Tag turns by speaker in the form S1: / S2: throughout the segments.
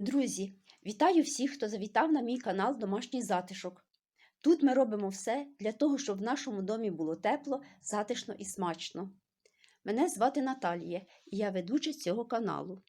S1: Друзі, вітаю всіх, хто завітав на мій канал Домашній затишок. Тут ми робимо все для того, щоб в нашому домі було тепло, затишно і смачно. Мене звати Наталія, і я ведуча цього каналу.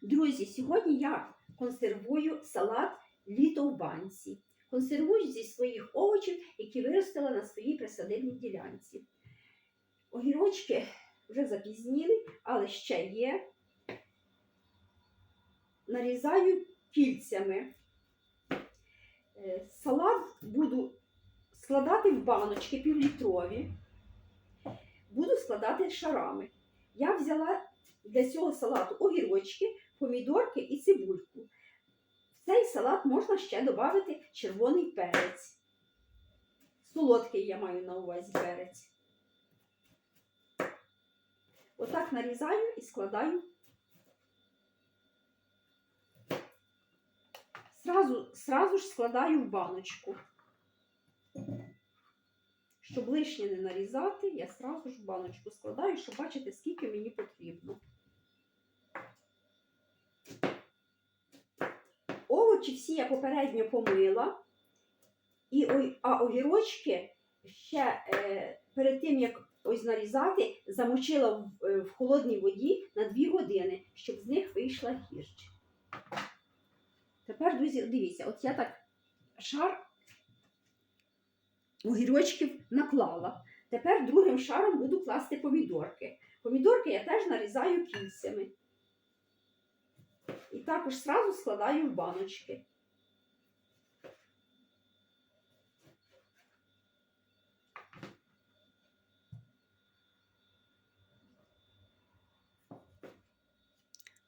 S1: Друзі, сьогодні я консервую салат літо в банці. Консервую зі своїх овочів, які виростила на своїй присадибній ділянці. Огірочки вже запізніли, але ще є. Нарізаю кільцями. Е, Салат буду складати в баночки півлітрові. Буду складати шарами. Я взяла для цього салату огірочки, помідорки і цибульку. Цей салат можна ще додати червоний перець. Солодкий я маю на увазі перець. Отак нарізаю і складаю. Сразу, сразу ж складаю в баночку. Щоб лишнє не нарізати, я сразу ж в баночку складаю, щоб бачити, скільки мені потрібно. Овочі всі я попередньо помила, і, а огірочки ще е, перед тим, як ось нарізати, замочила в, е, в холодній воді на 2 години, щоб з них вийшла гірч. Тепер, друзі, дивіться, от я так шар огірочків наклала. Тепер другим шаром буду класти помідорки. Помідорки я теж нарізаю кільцями. І також сразу складаю в баночки.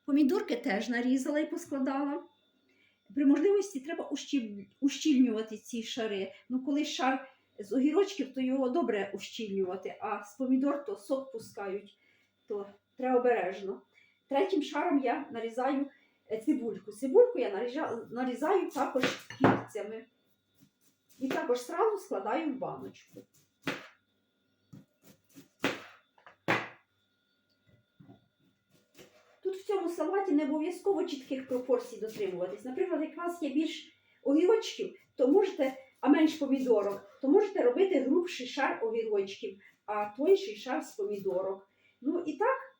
S1: Помідорки теж нарізала і поскладала. При можливості треба ущільнювати ці шари. Ну, коли шар з огірочків, то його добре ущільнювати, а з помідор то сок пускають, то треба обережно. Третім шаром я нарізаю цибульку. Цибульку я нарізаю також кільцями. І також сразу складаю в баночку. Тут в цьому салаті не обов'язково чітких пропорцій дотримуватись. Наприклад, як у вас є більш огірочків, то можете, а менш помідорок, то можете робити грубший шар огірочків, а тонший шар з помідорок. Ну і так.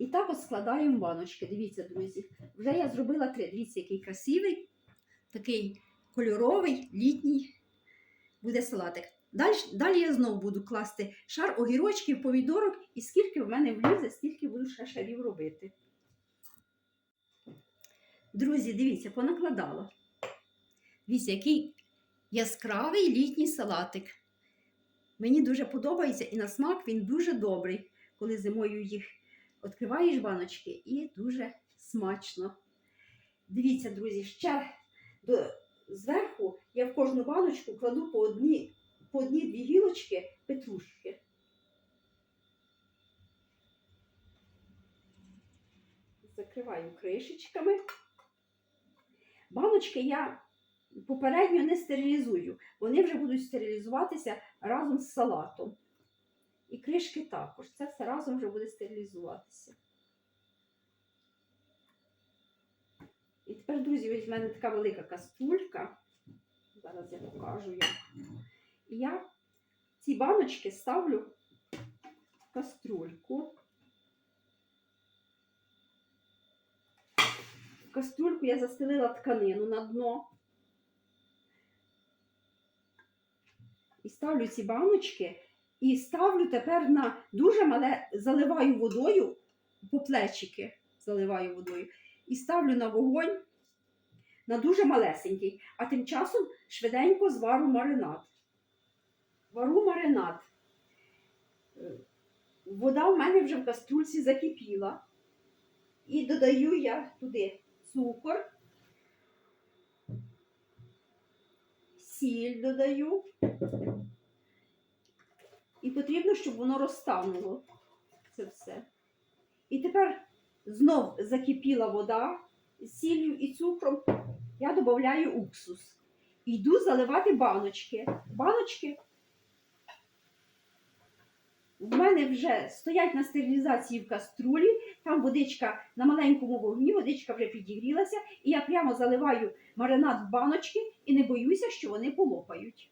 S1: І так от складаємо баночки. Дивіться, друзі. Вже я зробила три. Дивіться, який красивий, такий кольоровий, літній буде салатик. Далі, далі я знову буду класти шар огірочків, помідорок, і скільки в мене влізе, стільки буду ще шарів робити. Друзі, дивіться, понакладала. Дивіться, який яскравий літній салатик. Мені дуже подобається і на смак він дуже добрий, коли зимою їх відкриваєш баночки і дуже смачно. Дивіться, друзі, ще до, зверху я в кожну баночку кладу по одній по одній-дві гілочки петрушки. Закриваю кришечками. Баночки я попередньо не стерилізую. Вони вже будуть стерилізуватися разом з салатом. І кришки також. Це все разом вже буде стерилізуватися. І тепер, друзі, ось в мене така велика каструлька. Зараз я покажу як. І я ці баночки ставлю в каструльку. В каструльку я застелила тканину на дно. І ставлю ці баночки і ставлю тепер на дуже мале, заливаю водою по плечики, заливаю водою, і ставлю на вогонь на дуже малесенький, а тим часом швиденько звару маринад. Вару маринад. Вода в мене вже в каструльці закипіла. І додаю я туди цукор, сіль додаю. І потрібно, щоб воно розтануло. Це все. І тепер знов закипіла вода з сіллю і цукром. Я додаю уксус. йду заливати баночки. Баночки в мене вже стоять на стерилізації в каструлі, там водичка на маленькому вогні, водичка вже підігрілася, і я прямо заливаю маринад в баночки і не боюся, що вони полопають.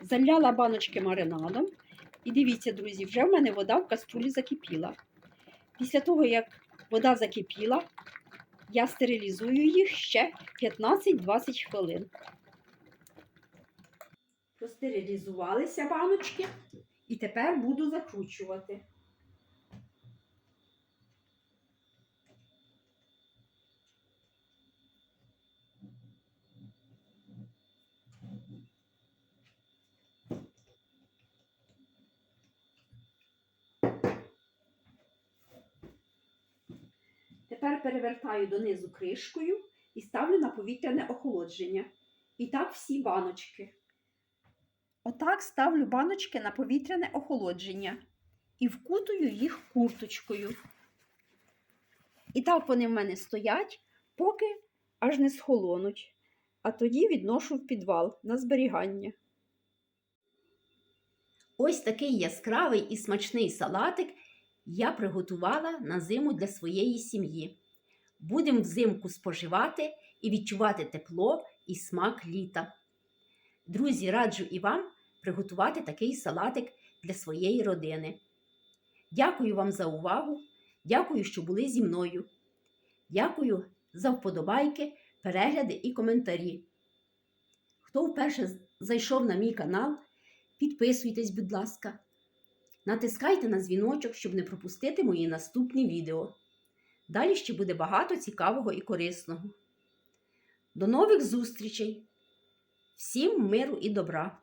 S1: Заляла баночки маринадом. І дивіться, друзі, вже в мене вода в каструлі закипіла. Після того, як вода закипіла, я стерилізую їх ще 15-20 хвилин. Простерилізувалися баночки і тепер буду закручувати. Тепер перевертаю донизу кришкою і ставлю на повітряне охолодження. І так всі баночки. Отак ставлю баночки на повітряне охолодження і вкутую їх курточкою. І так вони в мене стоять, поки аж не схолонуть, а тоді відношу в підвал на зберігання.
S2: Ось такий яскравий і смачний салатик я приготувала на зиму для своєї сім'ї. Будемо взимку споживати і відчувати тепло і смак літа. Друзі, раджу і вам приготувати такий салатик для своєї родини. Дякую вам за увагу. Дякую, що були зі мною. Дякую за вподобайки, перегляди і коментарі. Хто вперше зайшов на мій канал, підписуйтесь, будь ласка. Натискайте на дзвіночок, щоб не пропустити мої наступні відео. Далі ще буде багато цікавого і корисного. До нових зустрічей! Всім миру і добра!